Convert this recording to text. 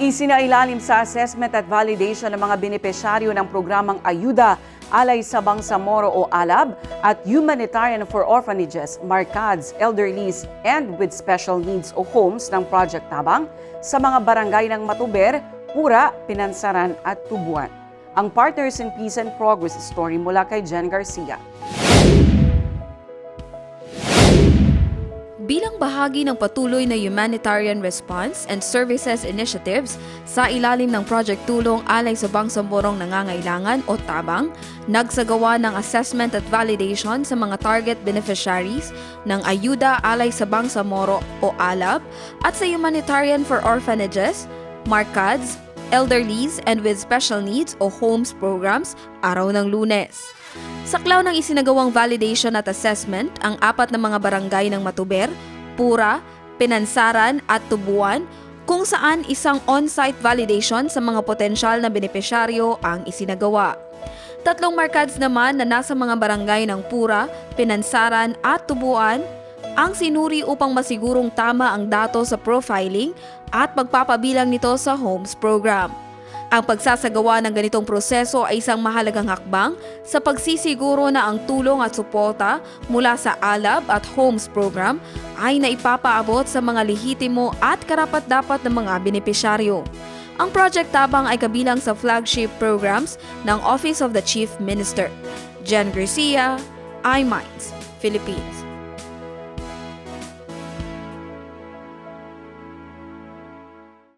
Isinailalim sa assessment at validation ng mga benepisyaryo ng programang Ayuda Alay sa Bangsamoro o ALAB at Humanitarian for Orphanages, Markads, Elderlies, and with Special Needs o Homes ng Project Tabang sa mga barangay ng Matuber, Pura, Pinansaran at Tubuan. Ang Partners in Peace and Progress story mula kay Jen Garcia. Bilang bahagi ng patuloy na humanitarian response and services initiatives sa ilalim ng Project Tulong Alay sa Bangsamborong Nangangailangan o TABANG, nagsagawa ng assessment at validation sa mga target beneficiaries ng Ayuda Alay sa Bangsamoro o ALAB at sa Humanitarian for Orphanages, Markads, Elderlies and with Special Needs o Homes programs araw ng lunes. Saklaw ng isinagawang validation at assessment ang apat na mga barangay ng Matuber, Pura, Pinansaran at Tubuan kung saan isang on-site validation sa mga potensyal na benepisyaryo ang isinagawa. Tatlong markads naman na nasa mga barangay ng Pura, Pinansaran at Tubuan ang sinuri upang masigurong tama ang dato sa profiling at pagpapabilang nito sa homes program. Ang pagsasagawa ng ganitong proseso ay isang mahalagang hakbang sa pagsisiguro na ang tulong at suporta mula sa ALAB at HOMES program ay naipapaabot sa mga lehitimo at karapat-dapat ng mga benepisyaryo. Ang Project Tabang ay kabilang sa flagship programs ng Office of the Chief Minister. Jen Garcia, iMinds, Philippines.